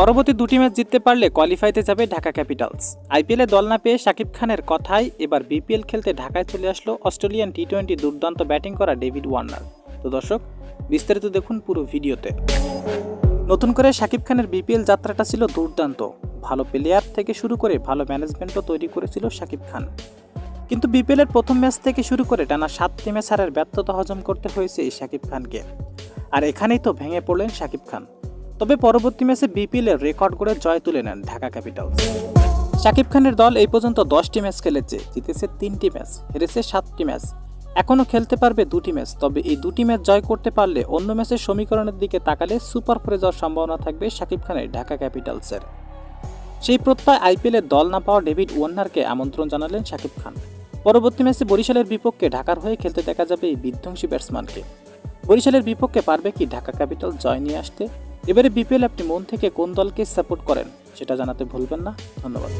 পরবর্তী দুটি ম্যাচ জিততে পারলে কোয়ালিফাইতে যাবে ঢাকা ক্যাপিটালস। আইপিএলে দল না পেয়ে শাকিব খানের কথায় এবার বিপিএল খেলতে ঢাকায় চলে আসলো অস্ট্রেলিয়ান টি টোয়েন্টি দুর্দান্ত ব্যাটিং করা ডেভিড ওয়ার্নার। তো দর্শক, বিস্তারিত দেখুন পুরো ভিডিওতে। নতুন করে শাকিব খানের বিপিএল যাত্রাটা ছিল দুর্দান্ত। ভালো প্লেয়ার থেকে শুরু করে ভালো ম্যানেজমেন্টও তৈরি করেছিল শাকিব খান। কিন্তু বিপিএলের প্রথম ম্যাচ থেকে শুরু করে টানা সাতটি ম্যাচ হারের ব্যর্থতা হজম করতে হয়েছে এই শাকিব খানকে। আর এখানেই তো ভেঙে পড়লেন শাকিব খান। তবে পরবর্তী ম্যাচে বিপিএল এর রেকর্ড করে জয় তুলে নেন ঢাকা ক্যাপিটালস। শাকিব খানের দল এই পর্যন্ত দশটি ম্যাচ খেলেছে, জিতেছে তিনটি ম্যাচ, হেরেছে সাতটি ম্যাচ। এখনও খেলতে পারবে দুটি ম্যাচ, তবে এই দুটি ম্যাচ জয় করতে পারলে অন্য ম্যাচের সমীকরণের দিকে তাকালে সুপার ফোরে যাওয়ার সম্ভাবনা থাকবে শাকিব খানের ঢাকা ক্যাপিটালসের। সেই প্রত্যয় আইপিএলের দল না পাওয়া ডেভিড ওয়ার্নারকে আমন্ত্রণ জানালেন শাকিব খান। পরবর্তী ম্যাচে বরিশালের বিপক্ষে ঢাকার হয়ে খেলতে দেখা যাবে এই বিধ্বংসী ব্যাটসম্যানকে। বরিশালের বিপক্ষে পারবে কি ঢাকা ক্যাপিটাল জয় নিয়ে আসতে? এবারে বিপিএল আপনি মন থেকে কোন দলকে সাপোর্ট করেন সেটা জানাতে ভুলবেন না। ধন্যবাদ।